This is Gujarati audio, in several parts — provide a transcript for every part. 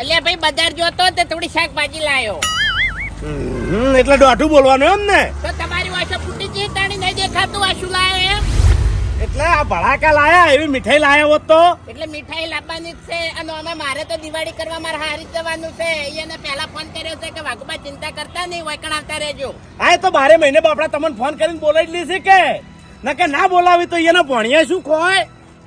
અલ્યા ભાઈ બજાર જોતો તે થોડી શાકભાજી લાયો. એટલે દોઢું બોલવાનું એમ ને? તો તમારી વાસો ફૂટી ગઈ તાણી નહીં દેખાતું વાસું લાયો એમ? એટલે આ ભડાકા લાયા એવી મીઠાઈ લાયા હોત તો? એટલે મીઠાઈ લાવવાની જ છે અને અમે મારે તો દિવાળી કરવા મારે હારી જવાનું છે. એને પહેલા ફોન કર્યો છે કે વાઘુબા ચિંતા કરતા નહીં વૈકણ આવતા રહેજો. હા તો બારે મહિને બાપડા તમને ફોન કરીને બોલાવી લીધી છે કે? ના કે ના બોલાવી તો એને ભણ્યા શું ખોય?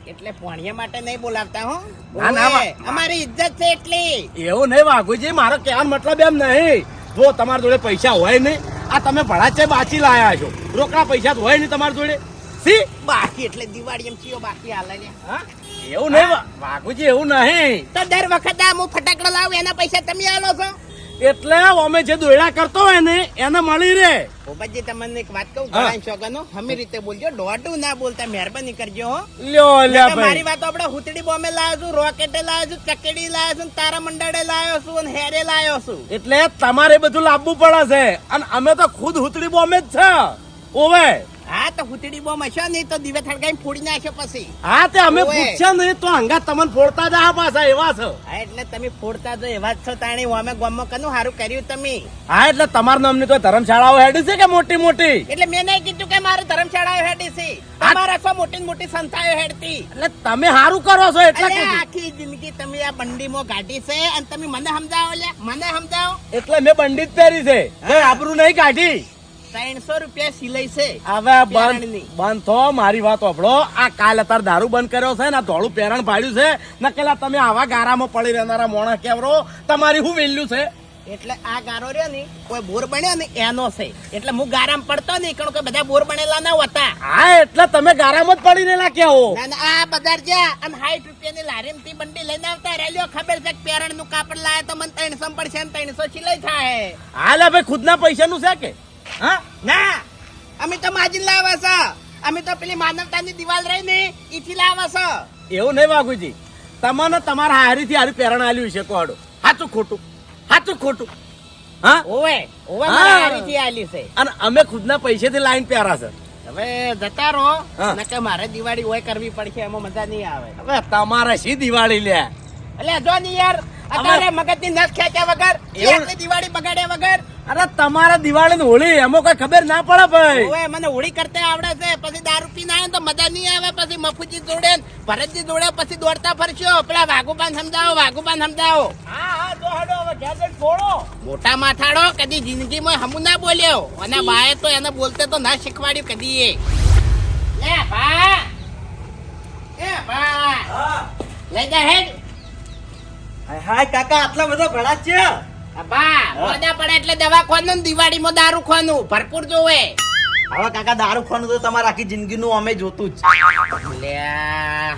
એટલે પોણિયા માટે નહીં બોલાવતા હો. ના, ના, અમારી ઇજ્જત છે એટલી. એવું નહીં વાઘુજી મારો કહેવાનો મતલબ એમ નહીં. જો તમારા જોડે પૈસા હોય નહીં આ તમે ભડાચે બાચી લાયા છો. રોકડા પૈસા તો હોય નહીં તમારા જોડે. સી? બાકી એટલે દિવાળી એમ કયો બાકી હાલે ને. હા? એવું નહીં વાઘુજી એવું નહીં. તો દર વખતે આ હું ફટાકડો લાવું એના પૈસા તમે આલો છો? એટલે અમે જે દોયડા કરતો હોય ને એને મળી રે ભોપાજી તમને એક વાત કહું. ઘણા શોગનો હમી રીતે બોલજો દોડું ના બોલતા મહેરબાની કરજો લ્યો લ્યો મારી વાત આપણે હુતડી બોમ્બે લાવ્યો છું રોકેટે લાવ્યો છું ચકેડી લાવ્યો છું તારા મંડળે લાવ્યો છું અને હેરે લાવ્યો છું. એટલે તમારે બધું લાવવું પડે છે. અને અમે તો ખુદ હુતડી બોમ્બે જ છે. ઓવે. હા તો હુતડી બોમ્બ હશો નહીં તો દિવે થડકાઈ ફોડી પછી. હા તે અમે પૂછ્યા નહીં તો હંગા તમને ફોડતા જ પાછા એવા છે. હા એટલે તમે ફોડતા જો એવા જ છો તાણી અમે ગોમમાં કનું સારું કર્યું તમે? હા એટલે તમારા નામની તો ધર્મશાળાઓ હેડી છે કે મોટી મોટી? એટલે મેં નહીં કીધું કે મારે ધર્મશાળાઓ હેડી છે. તમારા સો મોટી મોટી સંસ્થાઓ હેડતી. એટલે તમે સારું કરો છો એટલે આખી જિંદગી તમે આ બંડીમાં કાઢી છે અને તમે મને સમજાવો લ્યા મને સમજાવો. એટલે મેં બંડિત પહેરી છે. આબરૂ નહીં કાઢી. ત્રણસો રૂપિયા સિલાઈ છે. હવે બંધ થો મારી વાત સાંભળો આ કાલ અત્યારે દારૂ બંધ કર્યો છે ને ધોળું પેરણ પાડ્યું છે. નકેલા તમે આવા ગારામાં પડી રહેનારા મોણા કેવરો? તમારી શું વેલ્યુ છે? એટલે આ ગારો રહ્યો ને કોઈ બોર બન્યો ને એનો છે. એટલે હું ગારામ પડતો નહીં કારણ કે બધા બોર બનેલા ના હતા. હા એટલે તમે ગારામાં જ પડી રહેલા કેવો ના, ના, આ બજાર જ્યાં. અને સાઠ રૂપિયાની લારીમથી બંડી લઈને આવતા રેલ્યો ખબર છે કે પેરણનું કાપડ લાવે તો મને ત્રણસો પડશે ત્રણસો સિલાઈ થાય. હાલ ભાઈ ખુદના પૈસાનું છે કે? હા? ના. અમે તો માજી લાવા છે. અમે તો પેલી માનવતાની દિવાલ રહી ને ઈથી લાવા છે. એવું નહીં વાઘુજી. તમને તમારા હારીથી હારી પેરણ આલ્યું છે કોડો. સાચું ખોટું. સાચું ખોટું. હા? ઓવે ઓવે હારીથી આલી છે. અને અમે ખુદના પૈસેથી લાઈન પહેરા છે. હવે જતા રહો. નકે મારે દિવાળી હોય કરવી પડશે એમાં મજા નહીં આવે. હવે તમારે શી દિવાળી લે? એટલે જો ની યાર અત્યારે મગજની નસ ખેંચ્યા વગર દિવાળી બગાડ્યા વગર અરે તમારા દિવાળી હોળી એમાં કઈ ખબર ના પડે ભાઈ. મને હોળી કરતા આવડે છે. પછી દારૂ પીને આવે તો મજા નહીં આવે. પછી મફુજી જોડે ભરતજી જોડે પછી દોડતા ફરશો. પેલા વાઘુબાન સમજાવો વાઘુબાન સમજાવો. મોટા માથાડો કદી જિંદગીમાં હમુ ના બોલ્યો. અને બાએ તો એને બોલતે તો ના શીખવાડ્યું કદી એ. ભા એ ભા હા. લઈ જા હેડ. હાય કાકા આટલા બધા ભડા છે? પડે એટલે દવા ખવાનું ને દિવાળીમાં દારૂ ખવાનું. ભરપૂર જોવે. હવે કાકા દારૂ ખાવાનું તો તમારા આખી જિંદગીનું અમે જોતું જ. લ્યા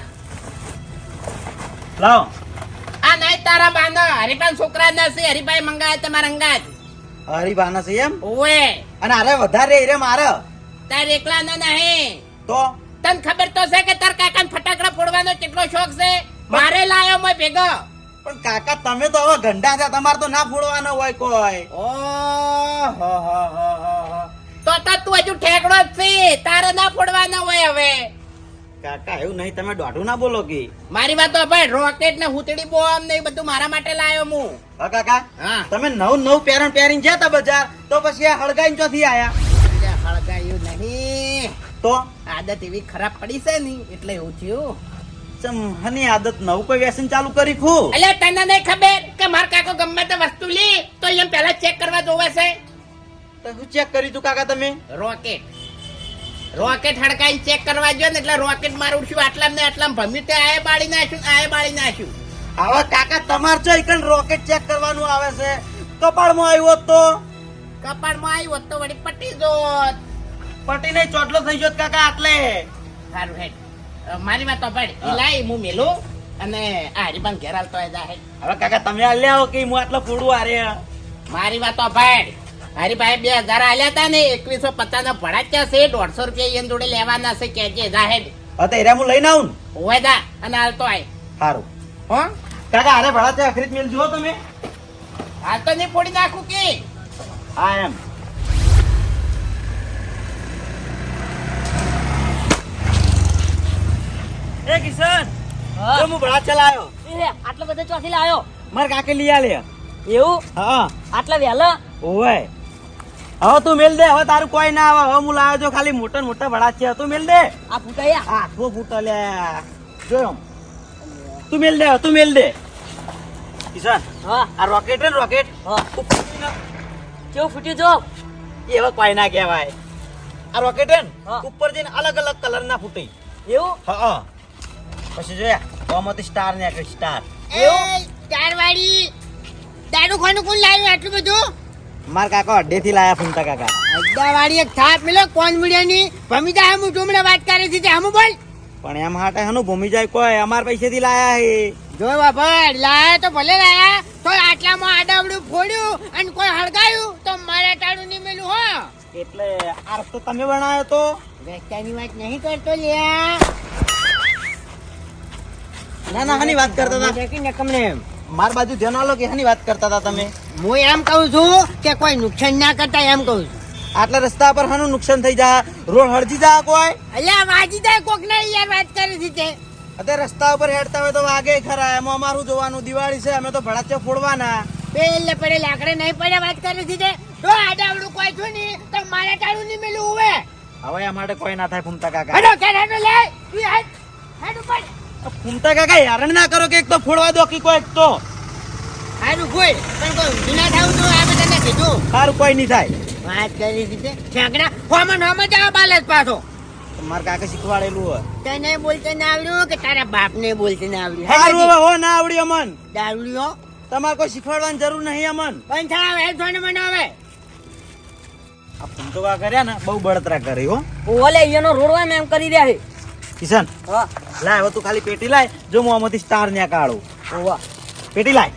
આ નહીં તારા બાનો. હરિભાઈ છોકરા નથી હરિભાઈ મંગાવે તમારા અંગાત. હરીબાના છે એમ? ઓએ અને અરે વધારે રે મારે. તાર એકલા ના નહીં. તો? તને ખબર તો છે કે તાર કાકા ફટાકડા ફોડવાનો કેટલો શોખ છે? મારે લાયો મેં ભેગો. પણ કાકા તમે તો હવે ગંડા છે તમારે તો ના ફોડવાનો હોય કોઈ. તો તો તું હજુ ઠેકડો જ છે. તારે ના ફોડવાનો હોય હવે. કાકા એવું નહીં તમે દોઢું ના બોલો કે. મારી વાત તો ભાઈ રોકેટ ને હુતડી બોમ ને બધું મારા માટે લાયો હું. હા કાકા હા. તમે નવ નવ પેરણ પહેરીને જતા બજાર તો પછી આ હળગાઈને ચોથી આયા? હળગાયું નહીં. તો? આદત એવી ખરાબ પડી છે ને એટલે એવું થયું. ચમ હની આદત નવું કોઈ વ્યસન ચાલુ કરી ખુ? એટલે તને નહીં ખબર કે માર કાકો ગમે તે વસ્તુ લી તો એમ પહેલા ચેક કરવા જોવે છે. તો હું ચેક કર્યું તું કાકા તમે? રોકેટ રોકેટ હડકાઈ ચેક કરવા જો ને એટલે રોકેટ મારું છું આટલા ને આટલા ભમ્યું તે આયે બાળી નાખ્યું આયે બાળી નાખ્યું. હવે કાકા તમાર જો એકન રોકેટ ચેક કરવાનું આવે છે? કપાળમાં આવ્યો તો? કપાળમાં આવ્યો તો વળી પટી જો પટી નહીં ચોટલો થઈ ગયો કાકા આટલે. સારું હેડ. મારી વાત તો પડ ઈ લાઈ હું મેલું અને આ હરીબાન ઘેર હાલતો હોય જા હવે કાકા તમે આ લ્યાવો કે હું આટલો ફૂડું આરે મારી વાત તો પડ હરીભાઈ બે હજાર આલ્યા હતા ને એકવીસો પચાસ ના ભડાચ્યા છે? દોઢસો રૂપિયા એની જોડે લેવાના છે કે જે જાહેર તો એરા હું લઈને આવું હોય દા અને હાલતો આય સારું હો? કાકા હારે ભડા ત્યાં અખરીત મેલ જુઓ તમે. હાલ તો નહીં ફોડી નાખું કે. હા એમ. એ કિશન જો હું ભડા ચલાયો. એ આટલો બધો ચોથી લાયો. માર કાકે લઈ આલે. એવું? હા. આટલા વહેલા? ઓય હવે તું મેલ દે હવે તારું કોઈ ના આવે. હવે હું લાવ્યો છું ખાલી મોટા મોટા ભડા છે. તું મેલ દે. આ ફૂટાયા? હા તો ફૂટો લે જોયો? તું મેલ દે તું મેલ દે. કિશન હા. આ રોકેટ ને રોકેટ. હા. કેવું ફૂટ્યું જો? એવા કોઈ ના કહેવાય. આ રોકેટ ઉપર જઈને અલગ અલગ કલર ના ફૂટી. એવું? હા. પછી જોયા કોમાંથી સ્ટાર ને આખી સ્ટાર સ્ટાર વાળી દારૂ ખાનું કોણ લાવ્યું આટલું બધું? માર કાકા અડ્ડે થી લાયા ફૂમતા કાકા. અડ્ડાવાળી એક થાપ મિલો કોણ મીડિયાની? ભમિતા હમું તુમણે વાત કરે છે તે હમું બોલ. પણ એમ હાટે હનુ ભૂમિ જાય કોઈ અમાર પૈસેથી લાયા હે? જો બાપા લાયા તો ભલે લાયા તો આટલામાં આડાવડું ફોડ્યું અને કોઈ હળગાયું તો મારા ટાળું નહીં મેલું હો. એટલે આ રસ્તો તમે બનાવ્યો તો? રસ્તાની વાત નહીં કરતો લ્યા. ના ના હાની વાત કરતા હતા. દેખી નકમને માર બાજુ ધ્યાન આલો કે હાની વાત કરતા હતા તમે? હું એમ કહું છું કે કોઈ નુકસાન ના કરતા એમ કહું છું. આટલા રસ્તા પર હાનું નુકસાન થઈ જા. રોડ હળજી જા કોઈ. અલ્યા વાજી જાય કોક ને યાર વાત કરી છે તે. અત્યારે રસ્તા ઉપર હેડતા હોય તો વાગે ખરા. એમાં અમારું જોવાનું દિવાળી છે. અમે તો ભડાચે ફોડવાના. પેલે પડે લાકડે નહીં પડે વાત કરી છે તે. આડાવડું કોઈ છું નહીં તો મારા ટાળું નહીં મેલું હવે હવે માટે કોઈ ના થાય ફૂમતા કાકા. હેડો કે હેડો લે. તું હેડ. હેડ ઉપર. ફૂમતા કાકા હેરાન ના કરો કે એક તો ફોડવા દો કે કોઈ એક તો. હારું કોઈ પણ કોઈ ઊંધું ના થાવું તો આ બધાને કીધું. સારું કોઈ નહીં થાય. વાત કરી દીધી ઠેકડા હોમ જ આ બાલક પાછો. મારા કાકા શીખવાડેલું હોય. તને બોલતે ના આવડ્યું કે તારા બાપને બોલતે ના આવડ્યું સારું હવે હો ના આવડ્યું અમન. દારૂડિયો તમારે કોઈ શીખવાડવાની જરૂર નહીં અમન. પણ થાવ હેડ થોડે મને હવે. આ ફૂમતો કા કર્યા ને બહુ બળતરા કરી હો. ઓલે અહીંયાનો રોડવા એમ કરી રહ્યા છે. કિશન હા. લાય હવે તું ખાલી પેટી લાય જો હું આમાંથી સ્ટાર ન્યા કાઢું. ઓવા પેટી લાય.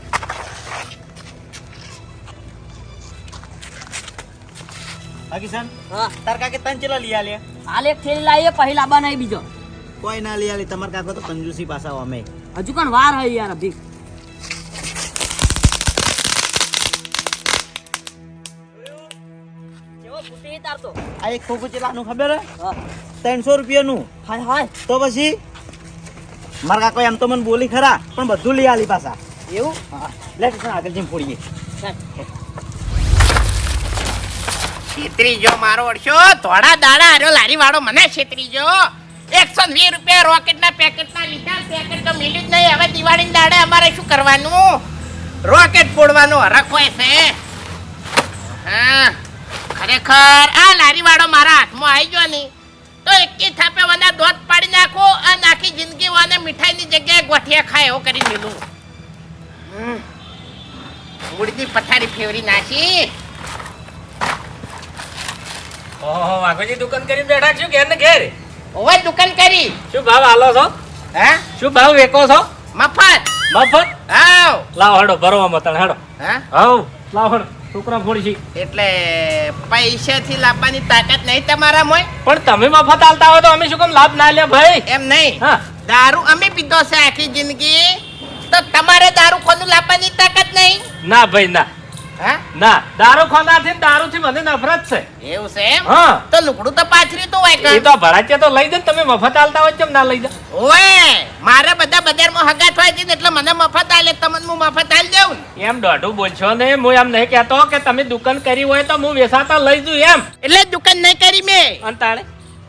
હા કિશન? હા. તાર કાકે તન ચેલા લઈ આલે? આલે થેલી લાવીએ પહેલા લાવવા નહીં બીજો. કોઈ ના લઈ આલે તમાર કાકો તો કંજૂસી પાસા અમે. હજુ પણ વાર હે યાર અભી. આ એક ખોખું ચેલાનું ખબર હે? ત્રણસો રૂપિયાનું. હાય હાય. તો પછી? મારા કાકો એમ તો મને બોલી ખરા પણ બધું લઈ આલી પાછા. એવું? હા. લે કિશન આગળ જઈને ફોડીએ. છેતરી જો મારો અડશો થોડા દાડા આર્યો લારી વાળો મને છેતરી જો એકસો વીસ રૂપિયા રોકેટ ના પેકેટ ના લીધા પેકેટ તો મિલ્યું જ નહીં. હવે દિવાળી દાડે અમારે શું કરવાનું? રોકેટ ફોડવાનો હરખ હોય છે. હા. ખરેખર આ લારીવાળો મારા હાથમાં આવી ગયો ની તો એકી થાપે વાના દોધ પાડી નાખો આ નાખી જિંદગી વાને મીઠાઈની જગ્યાએ ગોઠિયા ખાય એવો કરી દીધું હમ. મૂળની પથારી ફેવરી નાખી. ઓહો વાઘોજી દુકાન કરીને બેઠા છું ઘેર ને ઘેર? ઓવે દુકાન કરી. શું ભાવ આલો છો? હે? શું ભાવ વેકો છો? મફત. મફત? હાવ લાવ હડો ભરવા મતણ હડો. હે? હાવ લાવ હડો. છોકરા ફોડી છે. એટલે પૈસાથી લાવવાની તાકાત નહીં તમારા મોય પણ તમે મફત આલતા હો તો અમે શું કેમ લાભ ના લે ભાઈ? એમ નહીં. હા. દારૂ અમે પીધો છે આખી જિંદગી. તો તમારે દારૂ ખોનું લાવવાની તાકાત નહીં? ના ભાઈ ના. ના દારૂ ખોનાથી દારૂ થી મને નફરત છે. એવું છે એમ? હા. તો લુકડું તો પાછરી તો હોય એ તો ભરાચે તો લઈ દે ને તમે મફત આલતા હોય કેમ ના લઈ દે ઓય મારે બધા બજારમાં હગા થાય છે એટલે મને મફત આલે તમને હું મફત આલ દઉં. એમ દોઢું બોલશો ને હું એમ નહીં કહેતો કે તમે દુકાન કરી હોય તો હું વેસાતા લઈ જઉં એમ. એટલે દુકાન નહીં કરી મેં. અંતાળે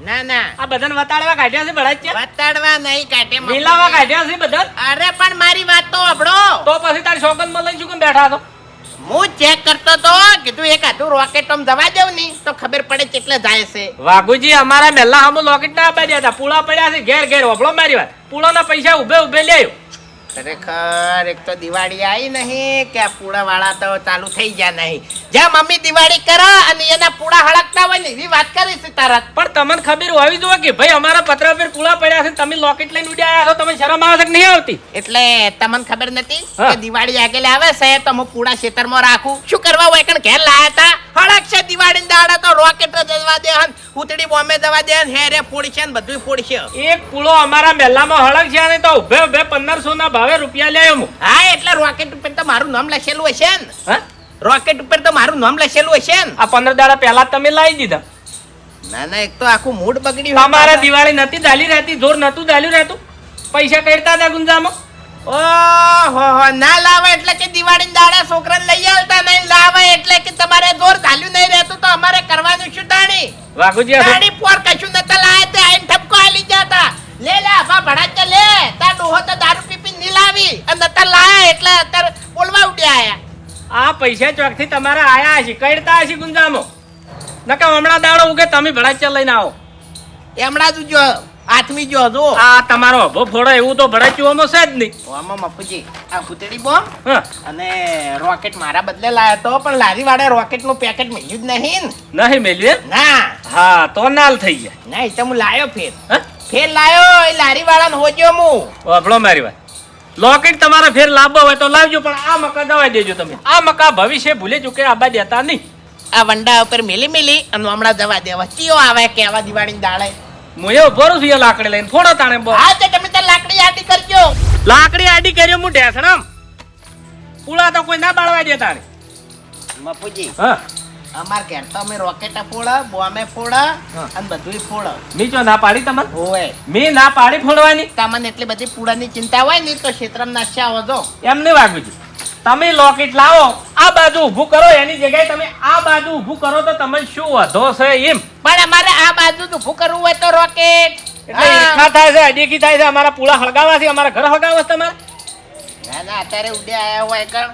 ના ના. આ બધાને વતાડવા કાઢ્યા છે ભરાચે? વતાડવા નહીં કાઢે. મિલાવા કાઢ્યા છે બધા? અરે પણ મારી વાત તો આપણો તો પછી તારી શોકનમાં લઈ શું કેમ બેઠા છો? હું ચેક કરતો તો કીધું એક આધું રોકેટ આમ દવા દઉં ની તો ખબર પડે કેટલે જાય છે. વાઘુજી અમારા મેલા હમુ લોકેટ ના આપી હતા. પૂળા પડ્યા છે ઘેર ઘેર વફળો મારી વાત. પૂળાના પૈસા ઉભે ઉભે લેયો ખરેખર એક તો દિવાળી આવી નહીં કે આ પૂળા વાળા તો ચાલુ થઈ ગયા નહીં. જ્યાં મમ્મી દિવાળી કરે અને એના પૂડા હળકતા હોય ને એવી વાત કરી છે પણ તમને ખબર હોવી જોઈએ કે ભાઈ અમારા પત્ર પર પૂળા પડ્યા છે તમે લોકેટ લઈને ઉડ્યા આવ્યા છો તમે શરમ આવે છે નહીં આવતી? એટલે તમને ખબર નથી કે દિવાળી આગળ આવે છે તો હું પૂડા ખેતરમાં રાખું. શું કરવા હોય? કણ ઘેર લાયા હતા. હળક છે દિવાળી દાડા તો રોકેટ જવા દે હન ઉતડી બોમ્બે જવા દે હન હેરે ફોડશે ને બધું ફોડશે. એક પૂળો અમારા મેલામાં હળક છે ને તો ઉભે ઉભે પંદરસો ના ભાવે રૂપિયા લ્યો હું. હા એટલે રોકેટ ઉપર તો મારું નામ લખેલું હશે ને. હા? રોકેટ ઉપર તો મારું નામ લખેલું હશે ને. આ પંદર દાડા પહેલા તમે લાવી દીધા. ના ના એક તો આખું મૂડ બગડ્યું તમારે દિવાળી નથી ચાલી રહેતી જોર નતું ચાલ્યું રહેતું. પૈસા કરતા હતા ગુંજામાં. ઓહો હો, ના લાવે એટલે કે દિવાળી દાડા છોકરા લઈ આવતા નહીં લાવે એટલે કે તમારે જોર ચાલ્યું નહીં રહેતું તો અમારે કરવાનું શું તાણી? વાઘુજી ગાડી પોર કશું નતા લાયા તે આઈને ઠપકો આલી જતા લે લે આભા ભડા છે લે તાર ડોહો તો દારૂ પી પી ની લાવી અને નતા લાયા એટલે અત્યારે બોલવા ઉડ્યા આયા આ પૈસા ચોકથી તમારા આયા હશે. કઈડતા હશે ગુંજામો? નકા હમણાં દાડો ઉગે તમે ભડાચા લઈને આવો. એમણા જ જો આથમી જો જો. આ તમારો અભો ફોડો એવું તો ભડાચુઓમાં છે જ નહીં. આમાં મફુજી આ ભૂતળી બોમ્બ અને રોકેટ મારા બદલે લાયો તો પણ લારી વાળે રોકેટનું પેકેટ મળ્યું જ નહીં. નહીં મેલ્યું ના. હા તો નાલ થઈ ગયા. ના એ તો હું લાયો ફેર. હા? ફેર લાયો એ લારી વાળાને હોજો હું. વાપરો મારી વાત. લોકેટ તમારે ફેર લાવવો હોય તો લાવજો પણ આ મકા દવાઈ દેજો તમે. આ મકા ભવિષ્ય ભૂલી ચૂકે આબા દેતા નહીં. આ વંડા ઉપર મેલી મેલી અને હમણાં દવા દેવા. ચિયો આવે કે આવા દિવાળી દાડે હું એવું ભરું છું એ લાકડી લઈને. ફોડો તાણે બો હા તો તમે તો લાકડી આડી કરજો. લાકડી આડી કર્યો હું ઢેસણમ પુળા તો કોઈ ના બાળવા દેતા નહીં મફુજી હા. અમાર ઘેર તો અમે રોકેટ ફોડા બોમ્બે ફોડા અને બધું ફોડા જો ના પાડી તમને? ઓય મી ના પાડી ફોડવાની? તમને એટલી બધી પૂડાની ચિંતા હોય ને તો ક્ષેત્રમ નાશ્યા વધો એમ નહીં વાગવું તમે લોકેટ લાવો આ બાજુ ઊભું કરો એની જગ્યાએ તમે આ બાજુ ઊભું કરો તો તમે શું વધો છે એમ. પણ અમારે આ બાજુ ઊભું કરવું હોય તો રોકેટ. એટલે ઈચ્છા થાય છે અડેકી થાય છે અમારા પૂળા હળગાવા છે અમારા ઘર હળગાવા છે તમારે? ના ના અત્યારે ઉડ્યા આયા હોય તો-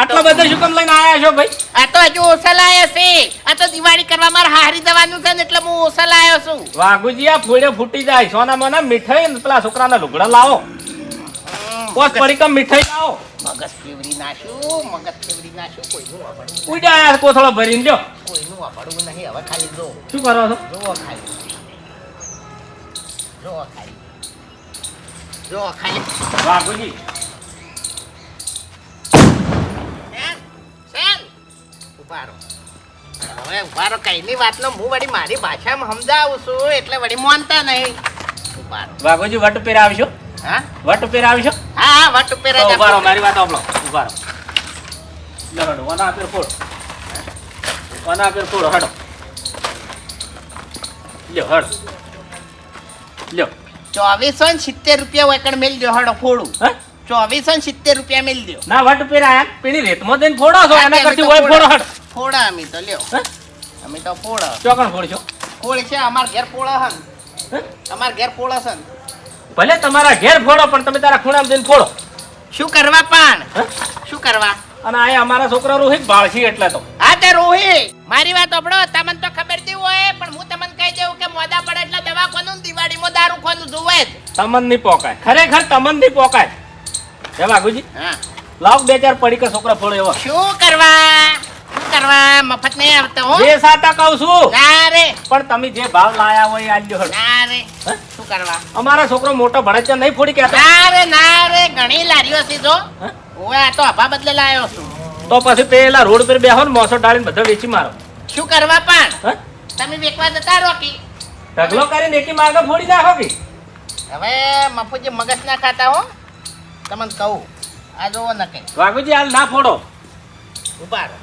આટલા બધા શું કામ લઈને આયા છો ભાઈ? આ તો હજુ ઓછા લાયા છે. આ તો દિવાળી કરવા મારે હારી જવાનું છે ને એટલે હું ઓછા લાયો છું. વાઘુજી આ ફૂડે ફૂટી જાય. સોના મોના મીઠાઈ ને પેલા છોકરાના લુગડા લાવો. કોસ પરિકમ મીઠાઈ લાવો. મગજ ફેવરી નાખ્યું મગજ ફેવરી નાખ્યું કોઈનું વાપરવું ઉડ્યા યાર કોથળો ભરીને જો. કોઈનું વાપરવું નહીં. હવે ખાલી જો. શું કરો છો? જો ખાલી. જો ખાલી. જો ખાલી. વાઘુજી સેન સેન ઊભા રહો હવે ઊભા રહો કઈની વાતનો હું વળી મારી ભાષામાં સમજાવું છું એટલે વળી માનતા નહીં. ઊભા બાબુજી વટ ઉપર આવશો? હા? વટ ઉપર આવશો? હા હા વટ ઉપર તો જ ઊભા રહો આપો. મારી વાત સાંભળો. ઊભા રહો વના આપેર ફોડ. વના આપેર ફોડ હડો. લ્યો હડ. લ્યો. ચોવીસો ને સિત્તેર રૂપિયા વેકણ મેલ દો હડો ફોડું. હા? ચોવીસો ને સિત્તેર રૂપિયા મેલ દો ના વટ ઉપર આયા પેલી રેતમાં દઈને ફોડો છો એના કરતી હોય ફોડા. હડ. ફોડા અમે તો લ્યો. અમે તો ફોડા. ચોકણ ફોડશો ફોડ છે? અમાર ઘેર ફોડા હન? અમાર ઘેર ફોડા છે. ભલે તમારા ઘેર ફોડો પણ તમે તારા ખૂણામાં જઈને ફોડો. શું કરવા પણ? શું કરવા? અને આ અમારા છોકરા રોહિત ભાળશી એટલે તો. હા તે રોહિત. મારી વાત સાંભળો તમને તો ખબર જ હોય પણ હું તમને કહી દઉં કે મોદા પડે એટલે દવાખાનું ને દિવાળીમાં દારૂ ખોનું જોવે જ. તમન નહીં પોકાય. ખરેખર તમન નહીં પોકાય. હે ગુજી હા. લાવ બે ચાર પડી કે છોકરા ફોડો એવા. શું કરવા? કરવા મફત નહીં આવતો હું. બે સાતા કહું છું. ના રે. પણ તમે જે ભાવ લાયા હોય એ આલજો ના રે. શું કરવા? અમારો છોકરો મોટો ભણે છે નહીં ફોડી કહેતો. ના રે ના રે. ઘણી લારીઓ છે જો. હું? આ તો હભા બદલે લાયો છું. તો પછી પેલા રોડ પર બેહો ને મોસો ડાળીને બધા વેચી મારો. શું કરવા પણ? તમે વેકવા જતા રોકી ઢગલો કરીને એકી માર્ગ ફોડી નાખો કે? હવે મફુજી મગજ ના ખાતા હો. તમને કહું. આ જોવો ન કઈ વાઘુજી હાલ ના ફોડો. ઊભા રહો.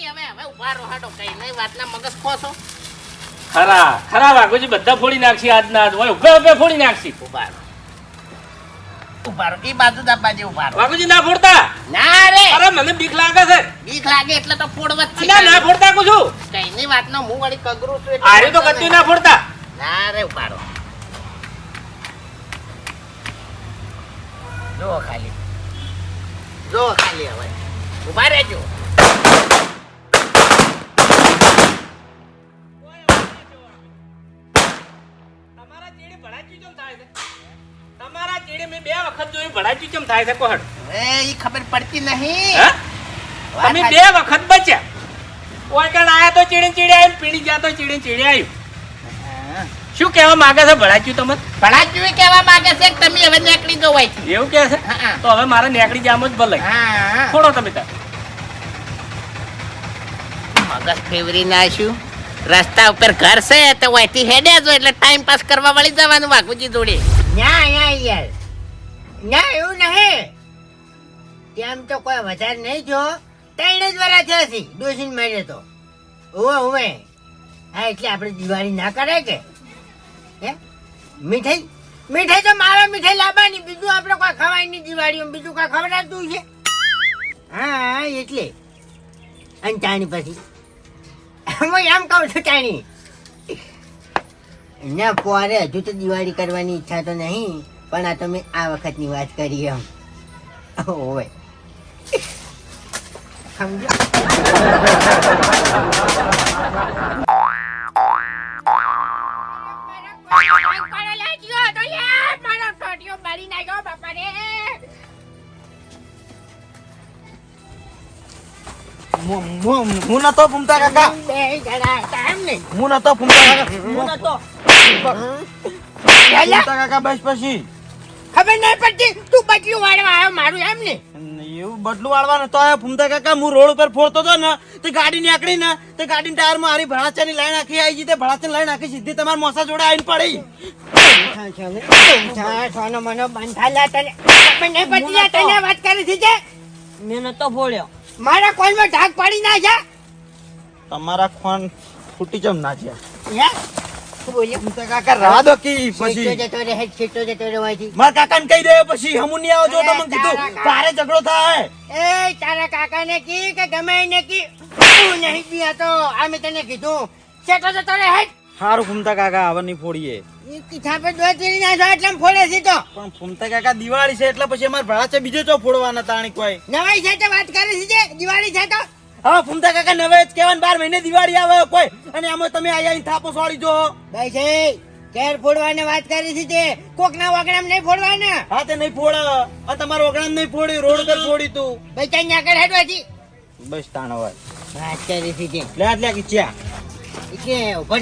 ગોળીઓ હવે હવે ઊભા રહો હાડો કઈ નહીં વાતના મગજ ખોસો ખરા ખરા વાઘુજી બધા ફોડી નાખશી આજના આજ હોય ઉભે ઉભે ફોડી નાખશી. ઊભા રહો. ઊભા રહો. એ બાજુ દા ઊભા રહો. વાઘુજી ના ફોડતા? ના રે. અરે મને બીક લાગે છે. બીક લાગે એટલે તો ફોડવા જ ના ના ફોડતા કહું છું. કઈ ની વાતનો હું વળી કગરું છું એટલે આરે તો કત્તી ના ફોડતા. ના રે ઊભા રહો. જો ખાલી. જો ખાલી હવે. ઊભા રહેજો. તમારા ચીડી ભડાચ્યું થાય છે? તમારા ચીડી મેં બે વખત જોયું ભડાક્યું કેમ થાય છે કોહડ. એ ઈ ખબર પડતી નહીં. તમે બે વખત બચ્યા. ઓય આયા તો ચીડી ચીડી આવીને પીડી ગયા તો ચીડી ચીડી આવ્યું શું કહેવા માંગે છે ભડાચ્યું તમે એ કહેવા માંગે છે કે તમે હવે નેકડી દો છે એવું કહે છે? તો હવે મારે નેકડી જામ જ ભલે. થોડો તમે તાર. મગજ ફેવરી નાખ્યું રસ્તા ઉપર ઘર છે તો વહીથી હેડે જો એટલે ટાઈમ પાસ કરવા વળી જવાનું બાકુજી જોડે. ના ના યાર. ના એવું નહીં. તેમ તો કોઈ વધારે નહીં જો. ત્રણ જ વરા થયા છે. ડોસીન મારે તો. ઓવે ઓવે હા, એટલે આપણે દિવાળી ના કરે કે? હે? મીઠાઈ? મીઠાઈ તો મારે મીઠાઈ લાવવાની બીજું આપણે કોઈ ખવાય નહીં દિવાળીમાં બીજું કોઈ ખવડાતું છે? હા હા, એટલે. અને ચાણી પછી? હું એમ કહું છું ચાણી ના પોરે હજુ તો દિવાળી કરવાની ઈચ્છા તો નહીં, પણ આ તમે આ વખતની વાત કરી એમ. ઓવે. સમજો મારો ટોટિયો મારી મુ- મુ- હું નતો ફૂમતા કાકા. બે જણા હતા એમ ને હું નતો ફૂમતા કાકા. હું નતો. ફૂમતા કાકા બસ પછી. ખબર નહીં પડતી. તું બટલું વાળવા આવ્યો મારું એમ ને. એવું બદલું વાળવા નતો આવ્યો ફૂમતા કાકા. હું રોડ ઉપર ફોડતો હતો ને તે ગાડી નીકળી ને તે ગાડી ટાયરમાં હારી ભડાચાની લાઈન આખી આવી ગઈ. તે ભડાચાની લાઈન આખી સીધી તમારા મોસા જોડે આવીને પડી. સોનો મનો બંધ થાલા તને. ખબર નહીં પડતી તને વાત કરી છે? તે? મેં નતો ફોડ્યો મારા કોલમાં ઢાક પાડી નાખ્યા? તમારા ફોન ફૂટી જમ ના છે હે? શું બોલ્યો? ફૂમતા કાકા રવા દો કી પછી જતો રહે છેટો જતો રહેવાથી મારા કાકાને કહી દે પછી હમું નહીં આવો જો અરે તમને કીધું તારા ઝઘડો થાય. એ તારા કાકાને કી કે ગમે એને કી? તું નહીં દી તો આ મેં તને કીધું. છેટો જતો રહે સારું ફૂમતા કાકા નહીં ફોડીએ. એ કીધા પે દો એટલે ફોડે છે તો. પણ ફૂમતા કાકા દિવાળી છે એટલે પછી અમારે છે બીજો ચો ફોડવાના તાણી કોઈ. નવાઈ છે તો વાત કરે છે દિવાળી છે તો. હા ફૂમતા કાકા નવે જ બાર મહિને દિવાળી આવે કોઈ. અને આમાં તમે આયા થાપો સોળી જો. ભાઈ છે કેર ફોડવાને વાત કરી છે તે કોક ના વગડામ નહીં ફોડવાના. હા તે નહીં ફોડ. આ તમારો ઓગણામ નહીં ફોડી રોડ પર ફોડી તું. ભાઈ ત્યાં આગળ હેડવાથી બસ તાણ વાત કરી છે તે લે આટલે કિચ્યા કે ઊભો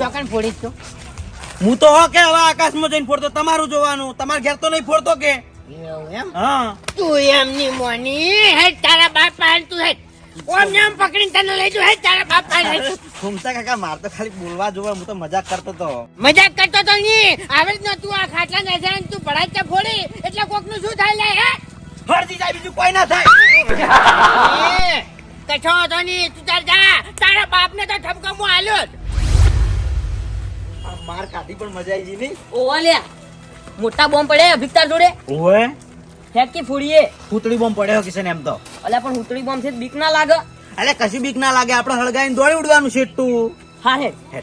ચોકન તું હું તો હો કે હવે આકાશમાં જઈને ફોડતો તમારું જોવાનું. તમારા ઘેર તો નહીં ફોડતો કે? એમ? હા. તું એમની મોની હે તારા બાપ પાન તું હે. ઓમ નામ પકડીને તને લઈ જો હે તારા બાપ પાન હે ફૂમતા કાકા? માર તો ખાલી બોલવા જોવા હું તો મજાક કરતો તો. મજાક કરતો તો નહીં. આવે જ ન તું આ ખાટલા નજર તું ભડાચ ફોડી. એટલે કોકનું શું થાય લે હે? ફરજી જાય બીજું કોઈ ના થાય. કઠો તો નહીં તું તાર જા. તારા બાપને તો ઠપકો હું આલ્યો માર કાઢી પણ મજા આવી નહીં. ઓવા લ્યા મોટા બોમ્બ પડે અભિક્તા જોડે? ઓવે? ફેંકી ફૂડીએ. પૂતળી બોમ્બ પડ્યો કિશન એમ તો. અલ્યા પણ હુતળી બોમ્બ છે બીક ના લાગે. અલ્યા કશી બીક ના લાગે? આપણે હળગાઈને દોડી ઉડવાનું છે તું હા હે જો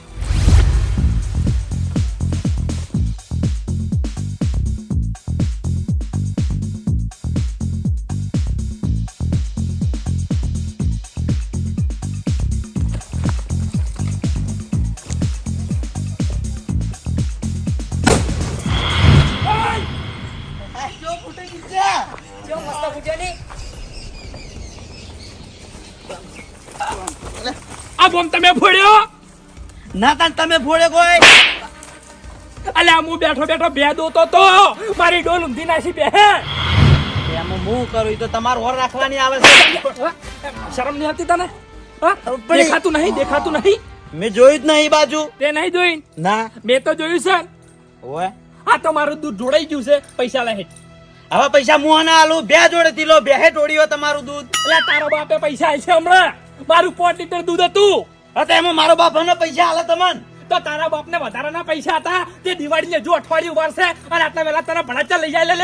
ના તાન તમે ફોડે કોઈ. અલ્યા હું બેઠો બેઠો બે દોતો તો. મારી ડોલ ઊંધી નાસી બે હે. એમાં હું કરું તો તમાર ઓર રાખવાની આવે છે. શરમ નહીં આવતી તને? હા? દેખાતું નહીં દેખાતું નહીં. મેં જોયું જ નહીં બાજુ. તે નહીં જોઈ? ના. મેં તો જોયું છે. ઓય આ તો મારું દૂધ જોડાઈ ગયું છે પૈસા લે હવે પૈસા મું ના આલું બે જોડે તીલો બે હે ટોળીઓ તમારું દૂધ. એટલે તારો બાપે પૈસા છે હમણાં. મારું પોટ લીટર દૂધ હતું. હા તો એમાં મારો બાપ હમણાં પૈસા આલે તમન. તો તારા બાપને વધારાના પૈસા હતા તે દિવાળી ને જો અઠવાડિયું વરસે અને આટલા વેલા તારા ભણાચા લઈ જાય લે.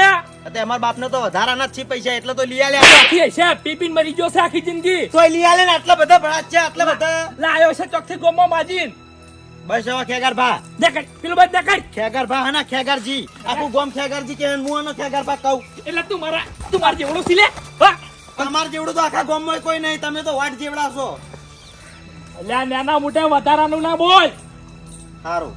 લે અમાર તો ને તો વધારાના જ છે પૈસા એટલે તો લઈ આલ્યા. આખી છે પીપીન મરી ગયો છે આખી જિંદગી. તો લઈ આલે ને આટલા બધા ભણા છે આટલા બધા. લાયો છે ચોકથી ગોમો માજીન. બસ હવે ખેગર ભા. દેખ પેલું બાદ દેખ ખેગર ભા હના ખેગારજી. આખું ગોમ ખેગારજી કે હું આનો ખેગર ભા કહું? એટલે તું મારા તું મારા જેવડો થી લે. તમાર જેવડું તો આખા ગામમાં કોઈ નહીં તમે તો વાટ જેવડા છો એટલે નાના મોટા વધારાનું ના બોલ. સારું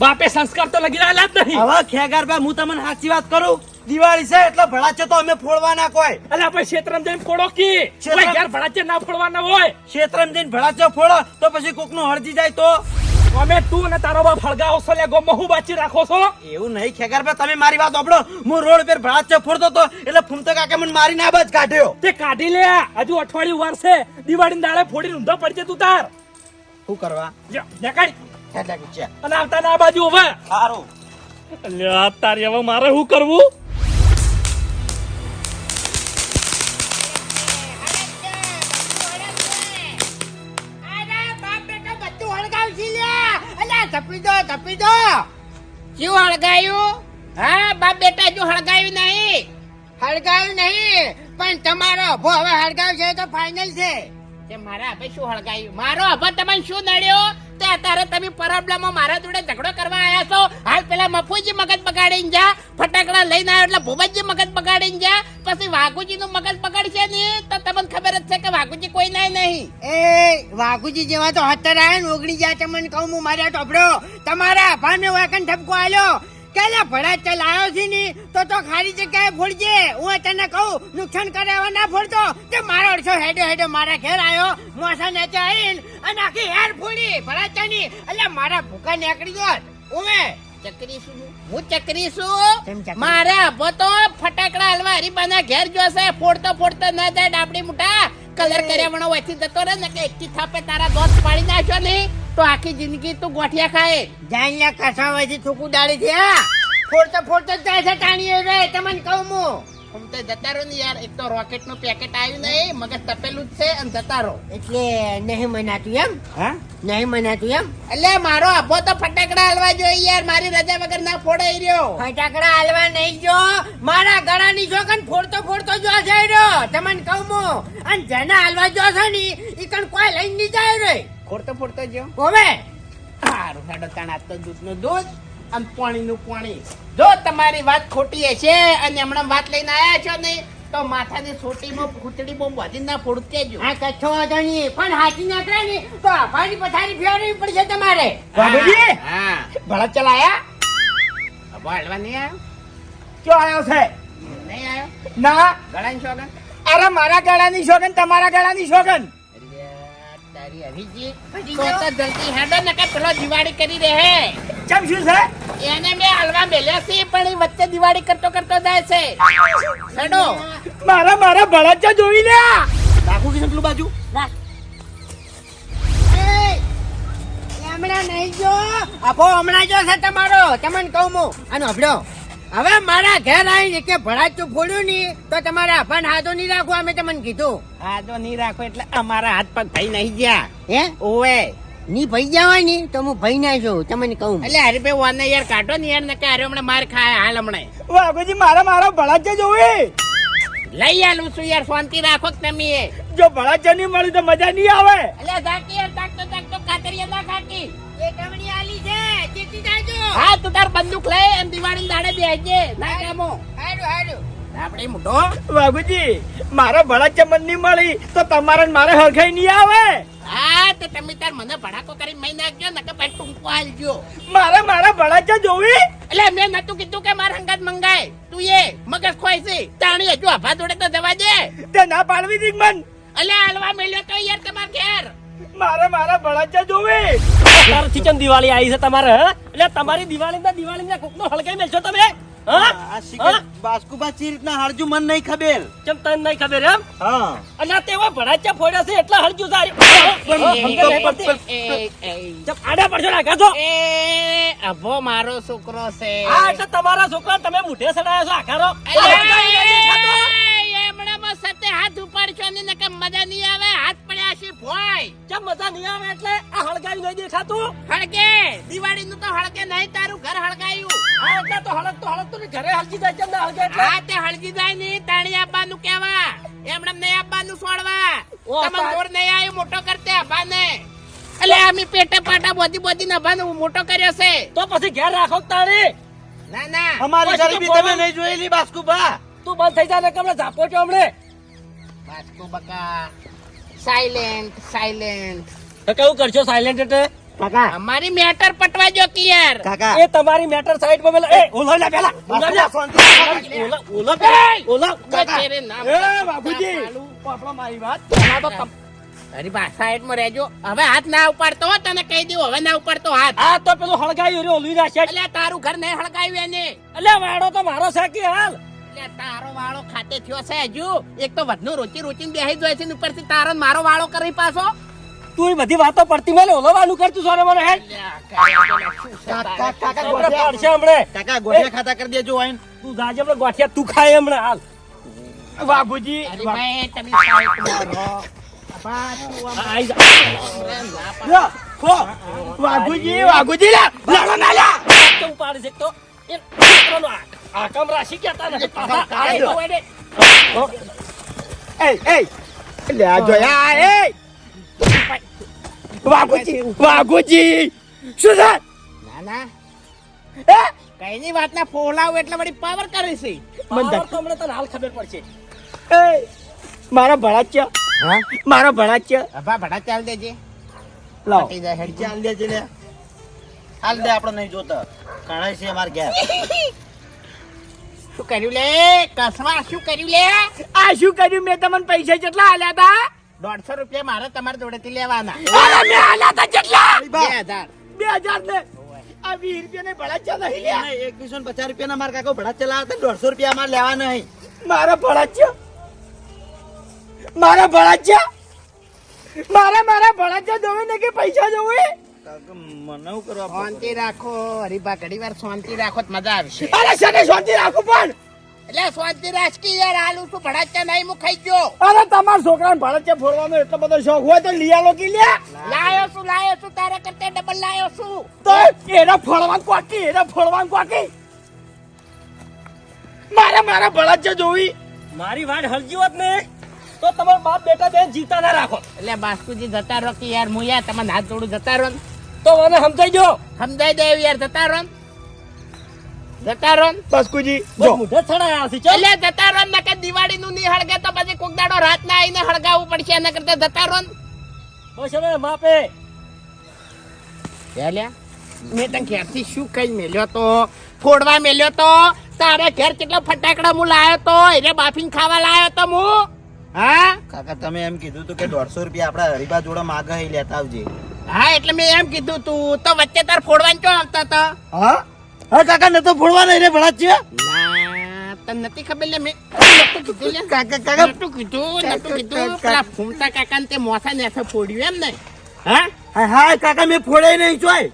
બાપે સંસ્કાર તો લગી રહ્યા જ નહીં. હવે ખેગાર ભાઈ હું તમને સાચી વાત કરું? દિવાળી છે એટલે ભડાચે તો અમે ફોડવાના કોઈ. એટલે આપણે ક્ષેત્રમ જઈને ફોડો કી? કોઈ ઘેર ભડાચે ના ફોડવાના હોય. ક્ષેત્રમ જઈને ભડાચે ફોડો તો પછી કોકનું હળજી જાય તો? અમે તું ને તારો બાપ હળગાવો છો લે ગોમો હું બાચી રાખો છો? એવું નહીં ખેગર ભા તમે મારી વાત સાંભળો. હું રોડ પર ભડાચે ફોડતો તો એટલે ફૂમતો કાકે મને મારી ના જ કાઢ્યો. તે કાઢી લે હજુ અઠવાડિયું વાર છે દિવાળી દાડે ફોડી ઊંધો પડજે તું તાર. શું કરવા? દેખાડી અને આવતા ના બાજુ હવે. સારું અલ્યા તારી હવે મારે શું કરવું? તપી દો તપી દો શું હળગાયું? હા બાપ બેટા જો હળગાયું નહીં. હળગાયું નહીં પણ તમારો અભો હવે હળગાવ છે તો ફાઇનલ છે. તે મારા હવે શું હળગાયું? મારો હવે તમને શું નડ્યો? તે અત્યારે તમે પ્રોબ્લેમમાં મારા જોડે ઝઘડો કરવા આવ્યા છો. હાલ પેલા મફુજી મગજ બગાડીને જા ફટાકડા લઈને આવ્યો એટલે ભૂપતજી મગજ બગાડીને જા. પછી વાઘુજી નું મગજ બગાડશે ને તો તમને ખબર જ છે કે વાઘુજી કોઈ નાય નહીં. એ વાઘુજી જેવા તો હતર આયા ને ઓગણી જાય તમને કહું હું મારા ટોપડો તમારા ભાને વાકન ઠપકો આલ્યો. કેલા ભડા ચલ આવ્યો છે ને તો તો ખાલી જગ્યાએ ફોડજે. હું તને કહું નુકસાન કરે ના ફોડતો. તે મારો અડસો હેડો હેડો મારા ઘેર આવ્યો મોસા નેચે આવીને અને આખી હેર ફોડી. ભડાચાની એટલે મારા ભૂકા નીકળી ગયો ઉમે ચકરી હું ચકરી છું ચકરી? અભો તો ફટાકડા હલવા હરીબાના ઘેર જોશે ફોડતો ફોડતો ના જાય ડાબડી મુઠા. કલર કર્યા વણો વચ્ચે જતો રહે ને કે એકથી થાપે તારા દોસ્ત પાડી નાખ્યો ને, તો આખી જિંદગી તું ગોઠિયા ખાય. જાણ્યા કસા વયથી થૂકું ડાળી છે ફોડતો ફોડતો જાય છે ટાણી રે, તમને કહું હું. હું તો જતા રહો ને યાર એક તો રોકેટનું પેકેટ આવ્યું નહીં મગજ તપેલું જ છે અને જતા રહો. એટલે નહીં મનાતું એમ? હા? નહીં મનાતું એમ? એટલે મારો આભો તો ફટાકડા હલવા જોઈએ યાર મારી રજા વગર ના ફોડે રહ્યો. ફટાકડા હાલવા નહીં જો. મારા ગળાની જોકન ફોડતો ફોડતો જો જઈ રહ્યો. તમને કહું મો. અને જેના હાલવા જો છે ને ઈ કણ કોઈ લઈને નહીં જાય રે. ફોડતો ફોડતો જો હવે. સારું હેડો તાણ આજ તો દૂધનું દૂધ. અને પાણીનું પાણી. જો તમારી વાત ખોટી હશે અને હમણાં વાત લઈને આયા છો ને તો માથાની સોટીમાં ખૂચડી બોમ્બ વધી ના ફોડ કેજો આ કચ્છો વાંધો નહીં પણ હાથી ના ને તો આભારી પથારી ફેરવી પડશે તમારે. બાબુજી હા. ભડા ચલાયા? અભો હલવા નહીં આવ્યો? ક્યો આવ્યો છે? નહીં આવ્યો? ના? ગળાની શોગન? અરે મારા ગળાની શોગન તમારા ગળાની શોગન. તારી હરીજી તો તો જલ્દી હેડો ને પેલો દિવાળી કરી દે ચમ શું છે? એને મેં હલવા મેલ્યા છે પણ એ વચ્ચે દિવાળી કરતો કરતો જાય છે. હેડો. મારા મારા ભડાચા જોઈ લે રાખું કે બાજુ? રાખ. હમણાં નહીં જો. આપો હમણાં જો છે તમારો. તમને કહું હું. અને હબડો હવે મારા ઘેર આવીને કે ભડાચું ફોડ્યું નહીં તો તમારા પણ હાથો નહીં રાખો અમે તમને કીધું. હાથો નહીં રાખો એટલે અમારા હાથ પગ ભાઈ નહીં ગયા. હે? ઓવે. ની ભાઈ જવાયની તો હું ભાઈ ના છું તમને કહું. એટલે હરીભાઈ વાને યાર કાઢો ને યાર નકે અરે હમણાં માર ખાય હાલ હમણાં. વાઘુજી મારા મારા ભડાચા જોવે લઈ આલું છું યાર શાંતિ રાખો તમે. એ. જો ભડાચા નહીં મળી તો મજા નહીં આવે. એટલે ધાકી યાર તાકતો તાકતો ખાતરિયા ના ખાકી એ કમણી આલી છે ચેતી જાજો હા તું તાર બંદૂક લે અને દિવાળી દાડે બેસજે ના કેમો. હારું હારું. આપણે મોઢો. બાબુજી મારા ભડાચા મન નહીં મળી તો તમારે મારે હરખાઈ નહીં આવે. હા તો તમે તાર મને ભડાકો કરી મહી નાખજો ને કે પછી ટૂંકો હાલજો. મારે મારા ભડાચા જોવી? એટલે મેં નતું કીધું કે મારા હંગાત મંગાય. તું એ મગજ ખોય છે. તાણી હજુ આભા જોડે તો જવા દે. તે ના પાડવી દીક મન. એટલે હાલવા મેલ્યો તો યાર તમાર ઘેર. મારે મારા ભડાચા જોવે. અત્યારથી ચમ દિવાળી આવી છે તમારે એટલે તમારી દિવાળી ના દિવાળી ના કોકનો હળગાઈ મેલશો તમે હા? આ બાસ્કુબા ચી રીતના હળજુ મન નહીં ખબર. ચમ તન નહીં ખબેર એમ? હા. અને તેવા ભડાચ્યા ફોડ્યા છે એટલા હળજુ સારી ચમ આડા પડશો નાખા છો એ અભો મારો છોકરો છે. હા એટલે તમારા છોકરા તમે મુઠે સડાયા છો આખારો. સતે હાથ ઉપાડશો ને નકર મજા નહીં આવે. હાથ પડ્યા છે ભોય. કેમ મજા નહીં આવે એટલે આ હળગાવી નહીં દેખાતું? હળગે. દિવાળી નું તો હળગે નહીં તારું ઘર હળગાયું. હા એટલે તો હળગ તો હળગ તો ને ઘરે હળગી જાય કેમ ના હળગે એટલે? હા તે હળગી જાય નહીં તાણી આપવાનું કેવા એમણે નહીં આપવાનું છોડવા. તમે મોર નહીં આવ્યો મોટો કરતે અભાને. એટલે અમે પેટે પાટા બોધી બોધી ને અભાને મોટો કર્યો છે. તો પછી ઘેર રાખો તાળી ના ના. અમારી ગરીબી તમે. નહીં જોયેલી બાસ્કુબા. તું બંધ થઈ જા ને કમળે ઝાપો છો હમણે. વાસ્કો બકા. સાયલેન્ટ સાયલેન્ટ તો કેવું કરશો સાયલેન્ટ એટલે? કાકા. અમારી મેટર પટવા જો કે યાર કાકા. એ તમારી મેટર સાઈડ પર પેલા એ ઓલો ના પેલા. ઓલો લે ઓલો ઓલો નામ એ બાબુજી આપણો મારી વાત. પેલા તો અરે બા સાઈડમાં રહેજો. હવે હાથ ના ઉપાડતો હો તને કહી દઉં હવે ના ઉપાડતો હાથ. આ તો પેલું હળગાયું રે ઓલું નાખે એટલે તારું ઘર નહીં હળગાયું એને. એટલે વાડો તો મારો છે કે હાલ. એટલે તારો વાળો ખાતે થયો છે હજુ. એક તો વધનો રોચી રોચી બેહી જાય છે ઉપરથી તારો મારો વાળો કરી પાછો. તું એ બધી વાતો પડતી મેલે ઓલવાનું કરતું સોરે મને હેડ કાકા કાકા ગોઠિયા. પડશે હમણે. કાકા ગોઠિયા ખાતા કરી દેજો આઈન. તું જાજે હમણે ગોઠિયા તું ખાય હમણે હાલ. બાબુજી અરે ભાઈ તમે તું વાઘુજી વાઘુજી લા લડો ના લા. તું પાડે છે એક તો. એ આ- આકમ રાશિ કાઢી દો. એ એ લે આ જોયા એ. વાઘુજી વાઘુજી. શું છે? ના ના. એ કઈની વાતના ફોલાવ એટલે વળી પાવર કરે છે. મન તો હમણાં તો હાલ ખબર પડશે. એ મારો ભડાચ્ય. હા? મારો ભડાચ્ય. અભા ભડા હાલ દેજે. લાવ. પટી જાય હેડ ચાલ દે છે લે. હાલ દે આપણે નહીં જોતા. કણાય છે અમાર ઘેર. શું કર્યું લે? કસવા શું કર્યું લે? આ શું કર્યું? મેં તમને પૈસા કેટલા આલ્યા હતા દોઢસો રૂપિયા મારે તમારા જોડેથી લેવાના. અરે મેં આલ્યા હતા કેટલા? બે હજાર. બે હજાર ને. આ વીસ રૂપિયા ને ભડાચ્યા નહીં લ્યા. એકવીસો ને પચાસ રૂપિયા માર કાકો ભડા ચલાવતા હતા, દોઢસો રૂપિયા અમારે લેવા નહીં. મારા ભડાચ્ય મારા ભડાચ્ય મારા મારા ભડાચ્ય જોવે ને કે પૈસા જોવે? મને કરવા શાંતિ રાખો હરીબા ઘડી વાર શાંતિ રાખો તો મજા આવશે. અરે શને શાંતિ રાખો પણ? એટલે શાંતિ રાખી યાર આલુ શું ભડાચ્યા નહીં હું ખાઈ ગયો. અરે તમાર છોકરાને ભડાચ્ય ફોડવાનો એટલો બધો શોખ હોય તો લઈ આલો કે લાયો. છું લાયો છું તારા કરતા ડબલ લાયો છું. તો એને ફોડવાનું કોકી એને ફોડવાનું કોકી મારે મારા ભડાચ્ય જોવી. મારી વાત હલજી હોત ને તો તમારા બાપ બેટા બેન જીતા ના રાખો એટલે બાસ્કુજી જતા રહો કે યાર મુયા યાર હાથ જોડું જતા રહો. તો મને સમજાઈ જો સમજાઈ દે યાર જતા રહો જતા રહો. બસકુજી જો. મુઢે ચડાયા છે ચાલ એટલે જતા રહો ને કે દિવાળી નું નહીં હળગે તો પછી કોક દાડો રાત ના આવીને હળગાવવું પડશે એના કરતા જતા રહો બસ હવે માપે. લ્યા મેં તને ઘેરથી શું કઈ મેલ્યો તો? ફોડવા મેલ્યો તો? તારે ઘેર કેટલો ફટાકડા હું લાયો તો? એને બાફીને ખાવા લાયો તો હું હા? કાકા તમે એમ કીધું તું કે દોઢસો રૂપિયા આપડા હરીબા જોડે માગે લેતા આવજે. હા એટલે મેં એમ કીધું તું તો વચ્ચે તાર ફોડવાનું ચો આવતા હતા? હા? હા કાકા ન તો ફોડવા નહીં રે ભણા છે. તને નથી ખબર લે મેં કીધું લે. કાકા કાકા નતું કીધું નતું કીધું. પેલા ફૂમતા કાકા ને તે મોસા ને ફોડ્યું એમ ને હા? હા હા કાકા મેં ફોડે નહીં જોય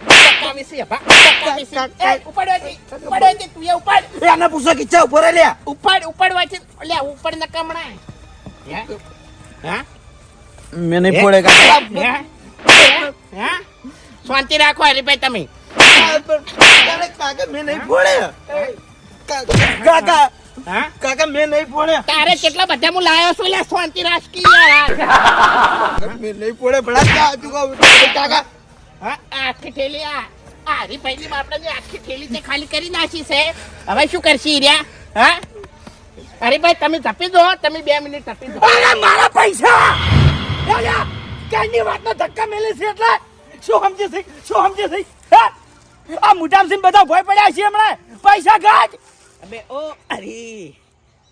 ઉપાડ. એને પૂછો કે ચા ઉપર લ્યા. ઉપાડ ઉપાડવાથી લે ઉપર ન કમણા હા? મેં નહીં ફોડે કાકા. હે? શાંતિ રાખો હરીભાઈ તમે. કાકા તારે કેટલા બધા હું લાયો શાંતિ રાખી નહીં ફોડે ભડા કાકા હા, આખી આ આ હરીભાઈની બાપડાની આખી થેલી ખાલી કરી નાખી છે. હવે શું કરશી રહ્યા હા? હરીભાઈ તમે તપી દો તમે બે મિનિટ તપી દો. મારા પૈસા! ક્યાંની વાતનો ધક્કા મેલે છે એટલે શું સમજે છે શું સમજે છે આ આ મુઠામસિંહ બધા ભય પડ્યા છે હમણાં. પૈસા ગાજ અબે ઓ અરે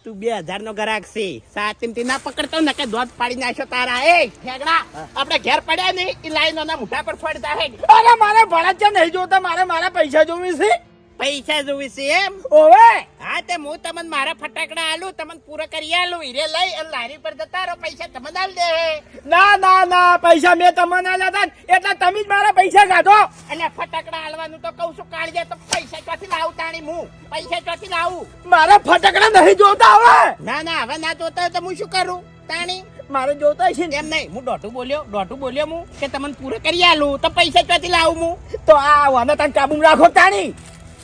તું બે હજાર નો ગ્રાહક છે. સાતીમથી ના પકડતો ને કે દોધ પાડી નાખ્યો તારા. એ ઠેગડા આપણે ઘેર પડ્યા નહીં એ લાઈનો ના મુઠા પર ફોડતા હે. અરે મારે ભણત છે નહીં જોતા મારે મારા પૈસા જોવી છે? પૈસા જોવી છે એમ? ઓવે! હા તે હું તમને મારા ફટાકડા આલું તમને પૂરા કરી આલું. હીરે લઈ અને લારી પર જતા રહો પૈસા તમને આલ દે ના ના ના પૈસા મેં તમને આલ્યા હતા એટલે તમે જ મારા પૈસા કાઢો. એટલે ફટાકડા આલવાનું તો કહું છું કાળજે તો પૈસા ચોથી લાવું તાણી હું? પૈસા ચોથી લાવું? મારા ફટાકડા નહીં જોતા હવે. ના ના હવે ના જોતા હોય તો હું શું કરું તાણી? મારે જોતા છે એમ નહીં હું ડોટું બોલ્યો ડોટું બોલ્યો હું કે તમને પૂરું કરી આલું તો પૈસા ક્યાંથી લાવું હું? તો આ વાને તને કાબુ રાખો તાણી.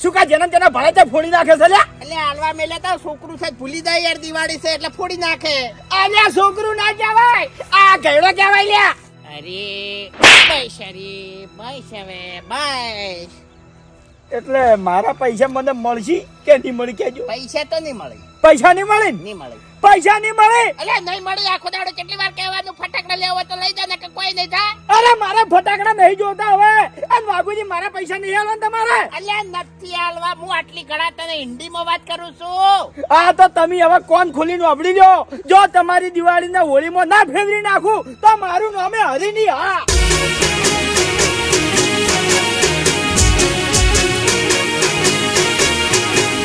શું કા જેના તેના છે ફોડી નાખે છે લ્યા? એટલે હાલવા મેલે તો છોકરું છે ભૂલી જાય યાર દિવાળી છે એટલે ફોડી નાખે. અલ્યા છોકરું ના કહેવાય. આ ગયડો કહેવાય લ્યા. અરે બસ અરે બસ હવે બસ એટલે મારા પૈસા મને મળશે કે નહીં મળી કેજો પૈસા તો નહીં મળે. પૈસા નહીં મળે નહીં મળે. પૈસા નહીં મળે? અલે નહીં મળે. આખો દાડો કેટલી વાર કહેવાનું? ફટાકડા લેવા તો લઈ જા ને કે કોઈ નહીં થાય? અરે મારા ફટાકડા નહીં જોતા હવે. અને બાબુજી મારા પૈસા નહીં આલવા તમારે? અલે નથી આલવા. હું આટલી ઘણા તને હિન્દીમાં વાત કરું છું. આ તો તમે હવે કોણ ખોલીને અબડી લો જો તમારી દિવાળીના હોળીમાં ના ફેરવી નાખું તો મારું નામે હરીની હા.